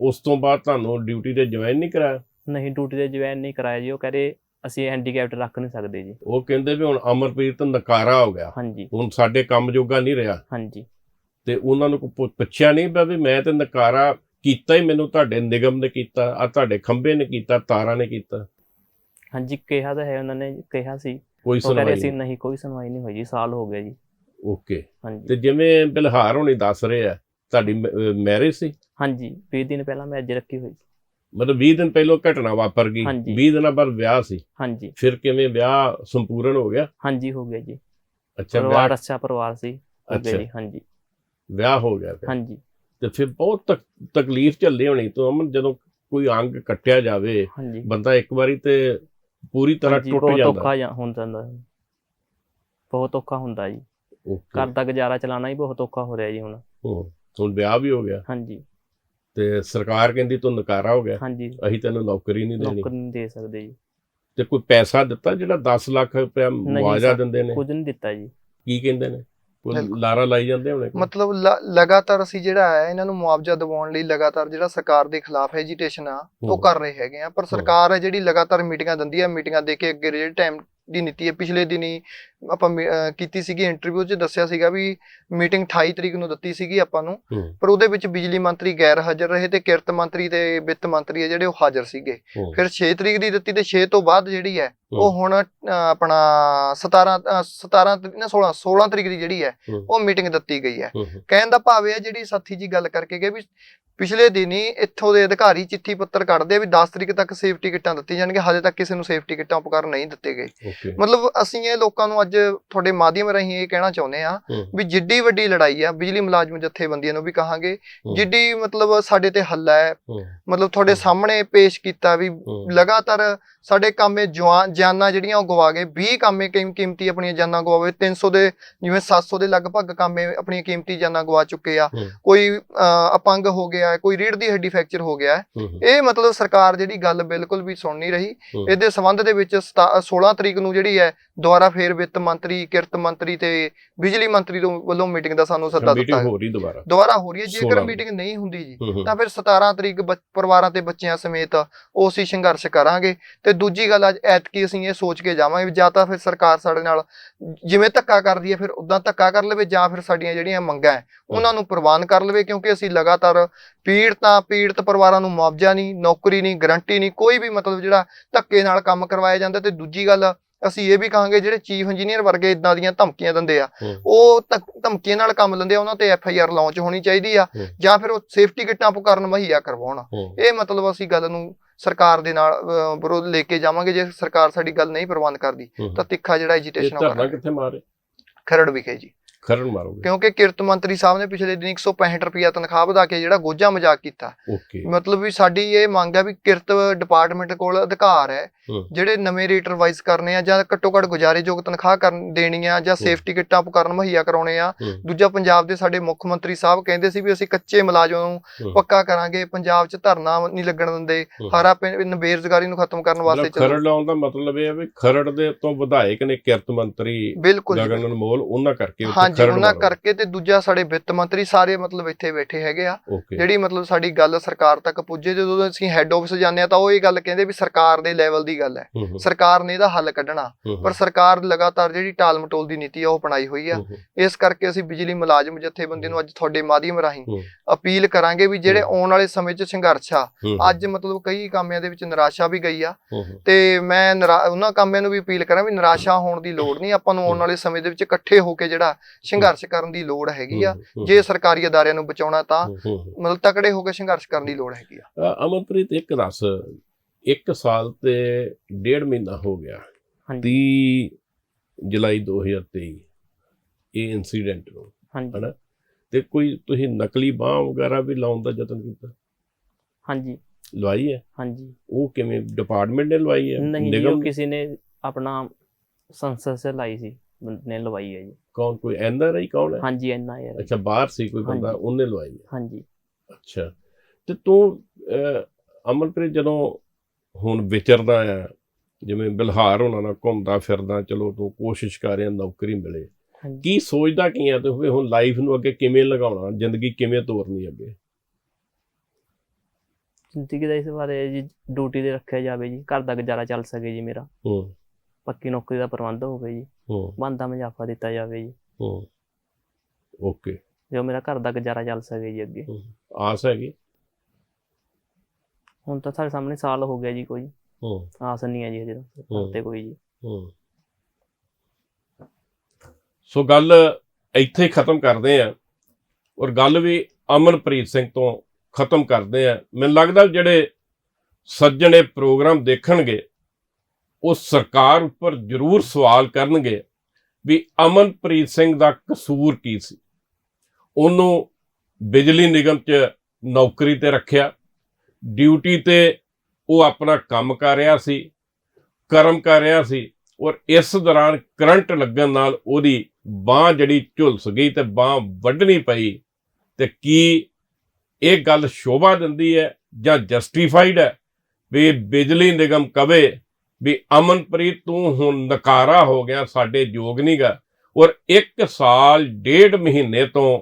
ਉਸ ਤੋਂ ਬਾਅਦ ਤੁਹਾਨੂੰ ਡਿਊਟੀ ਤੇ ਜੁਆਇਨ ਨਹੀਂ ਕਰਾਇਆ? ਨਹੀਂ ਡਿਊਟੀ ਤੇ ਜੁਆਇਨ ਨਹੀਂ ਕਰਾਇਆ ਜੀ। ਉਹ ਕਹਿੰਦੇ ਅਸੀਂ ਹੈਂਡੀਕੈਪਟ ਰੱਖ ਨਹੀਂ ਸਕਦੇ ਜੀ। ਉਹ ਕਹਿੰਦੇ ਵੀ ਹੁਣ ਅਮਰਪ੍ਰੀਤ ਨਕਾਰਾ ਹੋ ਗਿਆ। ਹਾਂਜੀ। ਹੁਣ ਸਾਡੇ ਕੰਮ ਜੋਗਾ ਨਹੀਂ ਰਿਹਾ। ਹਾਂਜੀ। ਤੇ ਉਹਨਾਂ ਨੂੰ ਕੋਈ ਪੁੱਛਿਆ ਨਹੀਂ ਪਿਆ ਵੀ ਮੈਂ ਤੇ ਨਕਾਰਾ ਕੀਤਾ ਹੀ ਮੈਨੂੰ ਤੁਹਾਡੇ ਨਿਗਮ ਨੇ ਕੀਤਾ ਆ ਤੁਹਾਡੇ ਖੰਭੇ ਨੇ ਕੀਤਾ ਤਾਰਾਂ ਨੇ ਕੀਤਾ। ਹਾਂਜੀ ਕਿਹਾ ਤਾਂ ਹੈ ਉਹਨਾਂ ਨੇ ਕਿਹਾ ਸੀ। ਕੋਈ ਸੁਣਵਾਈ ਅਸੀਂ ਨਹੀਂ। ਨਹੀਂ ਕੋਈ ਸੁਣਵਾਈ ਨਹੀਂ ਹੋਈ ਜੀ ਸਾਲ ਹੋ ਗਿਆ ਜੀ। ਓਕੇ। ਹਾਂਜੀ। ਤੇ ਜਿਵੇਂ ਬਿਲਹਾਰ ਹੋਣੀ ਦੱਸ ਰਹੇ ਆ ਤੁਹਾਡੀ ਮੈਰਿਜ ਸੀ? ਹਾਂਜੀ 20 ਦਿਨ ਪਹਿਲਾਂ ਮੈਂ ਅੱਜ ਰੱਖੀ ਹੋਈ ਸੀ। ਮਤਲਬ 20 ਦਿਨ ਪਹਿਲਾਂ ਘਟਨਾ ਵਾਪਰ ਗਈ। ਹਾਂਜੀ। 20 ਦਿਨਾਂ ਬਾਅਦ ਵਿਆਹ ਸੀ। ਹਾਂਜੀ। ਫਿਰ ਕਿਵੇਂ ਵਿਆਹ ਸੰਪੂਰਨ ਹੋ ਗਿਆ? ਹਾਂਜੀ ਹੋ ਗਿਆ ਜੀ। ਅੱਛਾ ਪਰਿਵਾਰ ਅੱਛਾ ਪਰਿਵਾਰ ਸੀ। ਅੱਛਾ। ਹਾਂਜੀ। ਵਿਆਹ ਹੋ ਗਿਆ ਫਿਰ। ਹਾਂਜੀ। ਤੇ ਫਿਰ ਬਹੁਤ ਤਕ- ਤਕਲੀਫ ਝੱਲੀ ਹੋਣੀ ਤੋਂ ਅਮਨ ਜਦੋਂ ਕੋਈ ਅੰਗ ਕੱਟਿਆ ਜਾਵੇ ਬੰਦਾ ਇੱਕ ਵਾਰੀ ਤੇ ਪੂਰੀ ਤਰ੍ਹਾਂ ਟੁੱਟ ਬਹੁਤ ਜਾਂਦਾ। ਔਖਾ ਜਾਂ- ਹੋ ਜਾਂਦਾ ਬਹੁਤ ਔਖਾ ਹੁੰਦਾ ਜੀ। ਘਰ ਦਾ ਗੁਜ਼ਾਰਾ ਚਲਾਉਣਾ ਹੀ ਬਹੁਤ ਔਖਾ ਹੋ ਰਿਹਾ ਜੀ ਹੁਣ। ਹੂੰ। ਹੁਣ ਵਿਆਹ ਵੀ ਹੋ ਗਿਆ। ਹਾਂਜੀ। ਤੇ ਸਰਕਾਰ ਕਹਿੰਦੀ ਤੂੰ ਨਕਾਰਾ ਹੋ ਗਿਆ। ਹਾਂਜੀ। ਅਸੀਂ ਤੈਨੂੰ ਨੌਕਰੀ ਨਹੀਂ ਦੇਣੀ। ਨੌਕਰ ਨਹੀਂ ਦੇ ਸਕਦੇ ਜੀ। ਤੇ ਕੋਈ ਪੈਸਾ ਦਿੱਤਾ ਜਿਹੜਾ 10 ਲੱਖ ਰੁਪਇਆ ਮੁਆਵਜ਼ਾ ਦਿੰਦੇ ਨੇ? ਕੁਝ ਨਹੀਂ ਦਿੱਤਾ ਜੀ। ਕੀ ਕਹਿੰਦੇ ਨੇ। ਲਾਰਾ ਲਾਈ ਜਾਂਦੇ ਹੋਣੇ? ਮਤਲਬ ਲਗਾਤਾਰ ਅਸੀਂ ਜਿਹੜਾ ਹੈ ਇਹਨਾਂ ਨੂੰ ਮੁਆਵਜ਼ਾ ਦਿਵਾਉਣ ਲਈ ਲਗਾਤਾਰ ਜਿਹੜਾ ਸਰਕਾਰ ਦੇ ਖਿਲਾਫ ਐਜੀਟੇਸ਼ਨ ਆ ਉਹ। ਕਰ ਰਹੇ ਹੈਗੇ ਆ। ਪਰ ਸਰਕਾਰ ਹੈ ਜਿਹੜੀ ਲਗਾਤਾਰ ਮੀਟਿੰਗਾਂ ਦਿੰਦੀ ਹੈ ਮੀਟਿੰਗਾਂ ਦੇ ਕੇ ਅੱਗੇ ਜਿਹੜੇ ਟਾਈਮ ਦੀ ਨੀਤੀ ਹੈ ਪਿਛਲੇ ਦਿਨੀ ਆਪਾਂ ਕੀਤੀ ਸੀਗੀ ਇੰਟਰਵਿਊ 'ਚ ਦੱਸਿਆ ਸੀਗਾ ਵੀ ਮੀਟਿੰਗ 28 ਤਰੀਕ ਨੂੰ ਦਿੱਤੀ ਸੀਗੀ ਆਪਾਂ ਨੂੰ। ਪਰ ਉਹਦੇ ਵਿੱਚ ਬਿਜਲੀ ਮੰਤਰੀ ਗੈਰ ਹਾਜ਼ਰ ਰਹੇ ਤੇ ਕਿਰਤ ਮੰਤਰੀ ਤੇ ਵਿੱਤ ਮੰਤਰੀ ਹੈ ਜਿਹੜੇ ਉਹ ਹਾਜ਼ਰ ਸੀਗੇ। ਫਿਰ 6 ਤਰੀਕ ਦੀ ਦਿੱਤੀ ਤੇ 6 ਤੋਂ ਬਾਅਦ ਜਿਹੜੀ ਹੈ ਉਹ ਹੁਣ ਆਪਣਾ 17 ਅਹ, 17 ਤਰੀਕ ਨਾ 16 16 ਤਰੀਕ ਦੀ ਜਿਹੜੀ ਹੈ। ਉਹ ਮੀਟਿੰਗ ਦਿੱਤੀ ਗਈ ਹੈ। ਕਹਿਣ ਦਾ ਭਾਵ ਇਹ ਹੈ ਜਿਹੜੀ ਸਾਥੀ ਜੀ ਗੱਲ ਕਰਕੇ ਗਏ ਵੀ ਪਿਛਲੇ ਦਿਨੀ ਇੱਥੋਂ ਦੇ ਅਧਿਕਾਰੀ ਚਿੱਠੀ ਪੱਤਰ ਕੱਢਦੇ ਆ ਵੀ 10 ਤਰੀਕ ਤੱਕ ਸੇਫਟੀ ਕਿੱਟਾਂ ਦਿੱਤੀ ਜਾਣਗੀਆਂ ਹਜੇ ਤੱਕ ਕਿਸੇ ਨੂੰ ਸੇਫਟੀ ਕਿੱਟਾਂ ਉਪਕਰਨ ਨਹੀਂ ਦਿੱਤੇ ਗਏ ਮਤਲਬ ਅਸੀਂ ਇਹ ਲੋਕਾਂ ਨੂੰ ਅੱਜ ਤੁਹਾਡੇ ਮਾਧਿਅਮ ਰਾਹੀਂ ਇਹ ਕਹਿਣਾ ਚਾਹੁੰਦੇ ਆ। ਵੀ ਜਿੱਡੀ ਵੱਡੀ ਲੜਾਈ ਆ ਬਿਜਲੀ ਮੁਲਾਜ਼ਮ ਜਥੇਬੰਦੀਆਂ ਨੂੰ ਵੀ ਕਹਾਂਗੇ। ਜਿੱਡੀ ਮਤਲਬ ਸਾਡੇ ਤੇ ਹੱਲਾ ਹੈ। ਮਤਲਬ ਤੁਹਾਡੇ। ਸਾਹਮਣੇ ਪੇਸ਼ ਕੀਤਾ ਵੀ। ਲਗਾਤਾਰ ਸਾਡੇ ਕਾਮੇ ਜਵਾਨ ਜਾਨਾਂ ਜਿਹੜੀਆਂ ਉਹ ਗਵਾ ਗਏ 20 ਕਾਮੇ ਕੀਮ- ਕੀਮਤੀ ਆਪਣੀਆਂ ਜਾਨਾਂ ਗਵਾਵੇ 300 ਦੇ ਜਿਵੇਂ 700 ਦੇ ਲਗਭਗ ਕਾਮੇ ਆਪਣੀਆਂ ਕੀਮਤੀ ਜਾਨਾਂ ਗਵਾ ਚੁੱਕੇ ਆ। ਕੋਈ ਅਪੰਗ ਹੋ ਗਿਆ ਹੈ, ਕੋਈ ਰੀੜ ਦੀ ਹੱਡੀ ਫ੍ਰੈਕਚਰ ਹੋ ਗਿਆ ਹੈ। ਇਹ ਮਤਲਬ ਸਰਕਾਰ ਜਿਹੜੀ ਗੱਲ ਬਿਲਕੁਲ ਵੀ ਸੁਣ ਨਹੀਂ ਰਹੀ। ਇਹਦੇ ਸੰਬੰਧ ਦੇ ਵਿੱਚ ਸਤਾ- 16 ਤਰੀਕ ਨੂੰ ਜਿਹੜੀ ਹੈ ਦੁਬਾਰਾ ਫੇਰ ਵਿੱਤ ਮੰਤਰੀ ਕਿਰਤ ਮੰਤਰੀ ਤੇ ਬਿਜਲੀ ਮੰਤਰੀ ਤੋਂ ਵੱਲੋਂ ਮੀਟਿੰਗ ਦਾ ਸਾਨੂੰ ਸੱਦਾ ਦਿੱਤਾ ਹੈ ਰਹੀ ਦੁਬਾਰਾ ਹੋ ਰਹੀ ਹੈ 16 ਜੇਕਰ। ਮੀਟਿੰਗ ਨਹੀਂ ਹੁੰਦੀ ਜੀ। ਤਾਂ ਫਿਰ 17 ਤਰੀਕ ਪਰਿਵਾਰਾਂ ਤੇ ਬੱਚਿਆਂ ਸਮੇਤ ਉਹ ਅਸੀਂ ਸੰਘਰਸ਼ ਕਰਾਂਗੇ ਤੇ ਦੂਜੀ ਗੱਲ ਅੱਜ ਐਤਕੀ ਅਸੀਂ ਇਹ ਸੋਚ ਕੇ ਜਾਵਾਂਗੇ ਜਾਂ ਤਾਂ ਫਿਰ ਸਰਕਾਰ ਸਾਡੇ ਨਾਲ ਜਿਵੇਂ ਧੱਕਾ ਕਰਦੀ ਹੈ ਫਿਰ ਉਦਾਂ ਧੱਕਾ ਕਰ ਲਵੇ ਜਾਂ ਫਿਰ ਸਾਡੀਆਂ ਜਿਹੜੀਆਂ ਮੰਗਾਂ ਉਹਨਾਂ ਨੂੰ ਪ੍ਰਵਾਨ ਕਰ ਲਵੇ ਕਿਉਂਕਿ ਅਸੀਂ ਲਗਾਤਾਰ ਪੀੜਤਾਂ ਪੀੜਤ ਪਰਿਵਾਰਾਂ ਨੂੰ ਮੁਆਵਜ਼ਾ ਨਹੀਂ ਨੌਕਰੀ ਨਹੀਂ ਗਰੰਟੀ ਨਹੀਂ ਕੋਈ ਵੀ ਮਤਲਬ ਜਿਹੜਾ ਧੱਕੇ ਨਾਲ ਕੰਮ ਕਰਵਾਇਆ ਜਾਂਦਾ ਤੇ ਦੂਜੀ ਗੱਲ ਅਸੀਂ ਇਹ ਵੀ ਕਹਾਂਗੇ ਜਿਹੜੇ ਚੀਫ ਇੰਜੀਨੀਅਰ ਵਰਗੇ ਇਦਾਂ ਦੀਆਂ ਧਮਕੀਆਂ ਦਿੰਦੇ ਆ। ਉਹ ਧਮ- ਧਮਕੀਆਂ ਨਾਲ ਕੰਮ ਲੈਂਦੇ ਆ ਉਹਨਾਂ ਤੇ ਐਫ ਆਈ ਆਰ ਲਾਂਚ ਹੋਣੀ ਚਾਹੀਦੀ ਆ। ਜਾਂ ਫਿਰ ਉਹ ਸੇਫਟੀ ਕਿੱਟਾਂ ਉਪਕਰਨ ਮੁਹੱਈਆ ਕਰਵਾਉਣ। ਇਹ ਮਤਲਬ ਅਸੀਂ ਗੱਲ ਨੂੰ ਸਰਕਾਰ ਦੇ ਨਾਲ ਵਿਰੋਧ ਲੈ ਕੇ ਜਾਵਾਂਗੇ ਜੇ ਸਰਕਾਰ ਸਾਡੀ ਗੱਲ ਨਹੀਂ ਪ੍ਰਵਾਨ ਕਰਦੀ। ਤਾਂ ਤਿੱਖਾ ਜਿਹੜਾ ਐਜੀਟੇਸ਼ਨ ਧਰਨਾ ਕਿੱਥੇ ਮਾਰੇ ਖਰੜ ਵਿਖੇ ਜੀ ਖਰਨ ਮਾਰੋਗੇ ਕਿਉਂਕਿ ਕਿਰਤ ਮੰਤਰੀ ਸਾਹਿਬ ਨੇ ਪਿਛਲੇ ਦਿਨ 165 ਰੁਪਿਆ ਤਨਖਾਹ ਵਧਾ ਕੇ ਜਿਹੜਾ ਗੋਜਾ ਮਜ਼ਾਕ ਕੀਤਾ ਓਕੇ ਮਤਲਬ ਵੀ ਸਾਡੀ ਇਹ ਮੰਗ ਹੈ ਵੀ ਕਿਰਤ ਡਿਪਾਰਟਮੈਂਟ ਕੋਲ ਅਧਿਕਾਰ ਹੈ। ਜਿਹੜੇ ਨਵੇਂ ਰੇਟ ਰਿਵਾਈਜ਼ ਕਰਨੇ ਆ ਜਾਂ ਘੱਟੋ ਘੱਟ ਗੁਜ਼ਾਰੇਯੋਗ ਤਨਖਾਹ ਕਰਨ ਦੇਣੀ ਆ ਜਾਂ ਸੇਫਟੀ ਕਿੱਟਾਂ ਉਪਕਰਨ ਮੁਹੱਈਆ ਕਰਾਉਣੇ ਆ। ਦੂਜਾ ਪੰਜਾਬ ਦੇ ਸਾਡੇ ਮੁੱਖ ਮੰਤਰੀ ਸਾਹਿਬ ਕਹਿੰਦੇ ਸੀ ਵੀ ਅਸੀਂ ਕੱਚੇ ਮੁਲਾਜ਼ਮਾਂ ਨੂੰ। ਪੱਕਾ ਕਰਾਂਗੇ ਪੰਜਾਬ 'ਚ ਧਰਨਾ ਨਹੀਂ ਲੱਗਣ ਦਿੰਦੇ। ਹਰਾ ਪਿੰਡ ਬੇਰੁਜ਼ਗਾਰੀ ਨੂੰ ਖਤਮ ਕਰਨ ਵਾਸਤੇ ਚੱਲੋ ਖਰੜ ਲਾਉਣ ਦਾ ਮਤਲਬ ਇਹ ਹੈ ਵੀ ਖਰੜ ਦੇ ਤੋਂ ਵਿਧਾਇਕ ਨੇ ਕਿਰਤ ਮੰਤਰੀ ਗਗਨ ਅਨਮੋਲ ਉਹਨਾਂ ਕਰਕੇ ਹਾਂਜੀ ਉਹਨਾਂ। ਕਰਕੇ ਤੇ ਦੂਜਾ ਸਾਡੇ ਵਿੱਤ ਮੰਤਰੀ ਸਾਰੇ ਮਤਲਬ ਇੱਥੇ ਬੈਠੇ ਹੈਗੇ ਆ। ਓਕੇ ਜਿਹੜੀ ਮਤਲਬ ਸਾਡੀ ਗੱਲ ਸਰਕਾਰ ਤੱਕ ਪੁੱਜੇ ਜਦੋਂ ਅਸੀਂ ਹੈੱਡ ਆਫਿਸ ਜਾਂਦੇ ਆ ਤਾਂ ਉਹ ਇਹ ਗੱਲ ਕਹਿੰਦੇ ਵੀ ਸਰਕਾਰ ਦੇ ਲੈਵਲ ਦੀ ਗੱਲ ਹੈ। ਸਰਕਾਰ ਨੇ ਇਹਦਾ ਹੱਲ ਕੱਢਣਾ। ਪਰ ਸਰਕਾਰ ਲਗਾਤਾਰ ਜਿਹੜੀ ਟਾਲ ਮਟੋਲ ਦੀ ਨੀਤੀ ਆ ਉਹ ਅਪਣਾਈ ਹੋਈ ਆ। ਇਸ ਕਰਕੇ ਅਸੀਂ ਬਿਜਲੀ ਮੁਲਾਜ਼ਮ ਜਥੇਬੰਦੀ ਨੂੰ ਅੱਜ ਤੁਹਾਡੇ ਮਾਧਿਅਮ ਰਾਹੀਂ ਹੂੰ। ਅਪੀਲ ਕਰਾਂਗੇ ਵੀ ਜਿਹੜੇ। ਆਉਣ ਵਾਲੇ ਸਮੇਂ 'ਚ ਸੰਘਰਸ਼ ਆ ਅੱਜ ਮਤਲਬ ਕਈ ਕਾਮਿਆਂ ਦੇ ਵਿੱਚ ਨਿਰਾਸ਼ਾ ਵੀ ਗਈ ਆ। ਤੇ ਮੈਂ ਨਿਰਾ- ਉਹਨਾਂ ਕਾਮਿਆਂ ਨੂੰ ਵੀ ਅਪੀਲ ਕਰਾਂ ਵੀ ਨਿਰਾਸ਼ਾ ਹੋਣ ਦੀ ਲੋੜ ਨਹੀਂ। ਆਪਾਂ ਨੂੰ ਆਉਣ। ਵਾਲੇ ਸਮੇਂ ਦੇ ਵਿੱਚ ਇਕੱਠੇ ਹੋ ਕੇ ਜਿਹੜਾ ਸੰਘਰਸ਼ ਕਰਨ ਦੀ ਲੋੜ ਹੈਗੀ ਆ। ਜੇ ਸਰਕਾਰੀ ਅਦਾਰਿਆਂ ਨੂੰ ਬਚਾਉਣਾ ਤਾਂ। ਮਤਲਬ ਤਕੜੇ ਹੋ ਕੇ ਸੰਘਰਸ਼ ਕਰਨ ਦੀ ਲੋੜ ਹੈਗੀ ਆ। ਅਮਨਪ੍ਰੀਤ ਇੱਕ ਦੱਸ। ਇੱਕ ਸਾਲ ਤੇ ਡੇਢ ਮਹੀਨਾ ਹੋ ਗਿਆ। ਹਾਂਜੀ। 30 ਜੁਲਾਈ 2023 ਇਹ ਇਨਸੀਡੈਂਟ ਨੂੰ ਹਨਾ? ਤੇ ਕੋਈ ਤੁਸੀਂ ਨਕਲੀ ਬਾਹ ਵਗੈਰਾ ਵੀ ਲਾਉਣ ਦਾ ਯਤਨ ਕੀਤਾ? ਹਾਂਜੀ। ਲਵਾਈ ਹੈ? ਹਾਂਜੀ। ਉਹ ਕਿਵੇਂ ਡਿਪਾਰਟਮੈਂਟ ਨੇ ਲਵਾਈ ਹੈ? ਨਹੀਂ ਉਹ ਕਿਸੇ ਨੇ ਆਪਣਾ ਸੰਸਦ ਸੇ ਲਾਈ ਸੀ। ਨੇ ਲਵਾਈ ਹੈ ਜੀ। ਕੌਣ ਕੋਈ ਐਨਆਰਆਈ ਕੌਣ ਹੈ? ਹਾਂਜੀ ਇੰਨਾ ਯਾਰ ਅੱਛਾ ਬਾਹਰ ਸੀ ਕੋਈ ਬੰਦਾ। ਉਹਨੇ ਲਵਾਈ ਹੈ? ਹਾਂਜੀ। ਅੱਛਾ। ਤੇ ਤੂੰ ਅਹ, ਅਮਨਪ੍ਰੀਤ ਜਦੋਂ ਹੁਣ ਵਿਚਰਦਾ ਆ ਜਿਵੇਂ ਬਿਲਹਾਰ ਉਹਨਾਂ ਨਾਲ ਘੁੰਮਦਾ ਫਿਰਦਾ ਚਲੋ ਤੂੰ ਕੋਸ਼ਿਸ਼ ਕਰ ਰਿਹਾ ਨੌਕਰੀ ਮਿਲੇ। ਕੀ ਸੋਚਦਾ ਕੀ ਆ ਤੂੰ ਵੀ ਹੁਣ ਲਾਈਫ ਨੂੰ ਅੱਗੇ ਕਿਵੇਂ ਲਗਾਉਣਾ? ਜ਼ਿੰਦਗੀ ਕਿਵੇਂ ਤੋਰਨੀ ਅੱਗੇ? ਜ਼ਿੰਦਗੀ ਦਾ ਇਸ ਬਾਰੇ ਜੀ ਡਿਊਟੀ ਤੇ ਰੱਖਿਆ ਜਾਵੇ ਜੀ। ਘਰ ਦਾ ਗੁਜ਼ਾਰਾ ਚੱਲ ਸਕੇ ਜੀ ਮੇਰਾ। ਹੂੰ। ਪੱਕੀ ਨੌਕਰੀ ਦਾ ਪ੍ਰਬੰਧ ਹੋਵੇ ਜੀ। ਹੂੰ। ਬੰਦਾ ਮੁਨਾਫਾ ਦਿੱਤਾ ਜਾਵੇ ਜੀ। ਹੂੰ। ਓਕੇ। ਜੋ ਮੇਰਾ ਘਰ ਦਾ ਗੁਜ਼ਾਰਾ ਚੱਲ ਸਕੇ ਜੀ ਅੱਗੇ। ਆਸ ਹੈਗੀ? ਹੁਣ ਤਾਂ ਸਾਡੇ ਸਾਹਮਣੇ ਸਾਲ ਹੋ ਗਿਆ ਜੀ ਕੋਈ। ਹੂੰ। ਆਸ ਨਹੀਂ ਹੈ ਜੀ ਅਜੇ ਹੂੰ। ਤੇ ਕੋਈ ਜੀ। ਹੂੰ। ਸੋ ਗੱਲ ਇੱਥੇ ਹੀ ਖਤਮ ਕਰਦੇ ਆ ਔਰ ਗੱਲ ਵੀ ਅਮਨਪ੍ਰੀਤ ਸਿੰਘ ਤੋਂ ਖਤਮ ਕਰਦੇ ਆ ਮੈਨੂੰ ਲੱਗਦਾ ਜਿਹੜੇ ਸੱਜਣੇ ਪ੍ਰੋਗਰਾਮ ਦੇਖਣਗੇ ਉਹ ਸਰਕਾਰ ਉੱਪਰ ਜ਼ਰੂਰ ਸਵਾਲ ਕਰਨਗੇ ਵੀ ਅਮਨਪ੍ਰੀਤ ਸਿੰਘ ਦਾ ਕਸੂਰ ਕੀ ਸੀ? ਉਹਨੂੰ ਬਿਜਲੀ ਨਿਗਮ 'ਚ ਨੌਕਰੀ ਤੇ ਰੱਖਿਆ, ਡਿਊਟੀ ਤੇ ਉਹ ਆਪਣਾ ਕੰਮ ਕਰ ਰਿਹਾ ਸੀ, ਕਰਮ ਕਰ ਰਿਹਾ ਸੀ ਔਰ ਇਸ ਦੌਰਾਨ ਕਰੰਟ ਲੱਗਣ ਨਾਲ ਉਹਦੀ ਬਾਹ ਜਿਹੜੀ ਝੁਲਸ ਗਈ ਤੇ ਬਾਹ ਵੱਢਣੀ ਪਈ ਤੇ ਕੀ ਇਹ ਗੱਲ ਸ਼ੋਭਾ ਦਿੰਦੀ ਹੈ ਜਾਂ ਜਸਟੀਫਾਈਡ ਹੈ ਵੀ ਬਿਜਲੀ ਨਿਗਮ ਕਵੇ ਵੀ ਅਮਨਪ੍ਰੀਤ ਤੂੰ ਹੁਣ ਨਕਾਰਾ ਹੋ ਗਿਆ, ਸਾਡੇ ਯੋਗ ਨਹੀਂਗਾ ਔਰ 1 ਸਾਲ, ਡੇਢ ਮਹੀਨੇ ਤੋਂ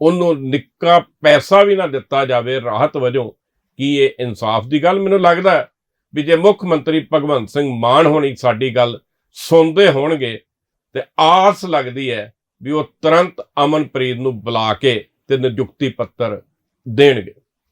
ਉਹਨੂੰ ਨਿੱਕਾ ਪੈਸਾ ਵੀ ਨਾ ਦਿੱਤਾ ਜਾਵੇ ਰਾਹਤ ਵਜੋਂ, ਕੀ ਇਹ ਇਨਸਾਫ ਦੀ ਗੱਲ ਮੈਨੂੰ ਲੱਗਦਾ ਵੀ ਜੇ ਮੁੱਖ ਮੰਤਰੀ ਭਗਵੰਤ ਸਿੰਘ ਮਾਨ ਹੋਣੀ ਸਾਡੀ ਗੱਲ ਸੁਣਦੇ ਹੋਣਗੇ, ਤੇ ਆਸ ਲੱਗਦੀ ਹੈ ਵੀ ਉਹ ਤੁਰੰਤ ਅਮਨਪ੍ਰੀਤ ਨੂੰ ਬੁਲਾ ਕੇ ਤੇ ਨਿਯੁਕਤੀ ਪੱਤਰ ਦੇਣਗੇ।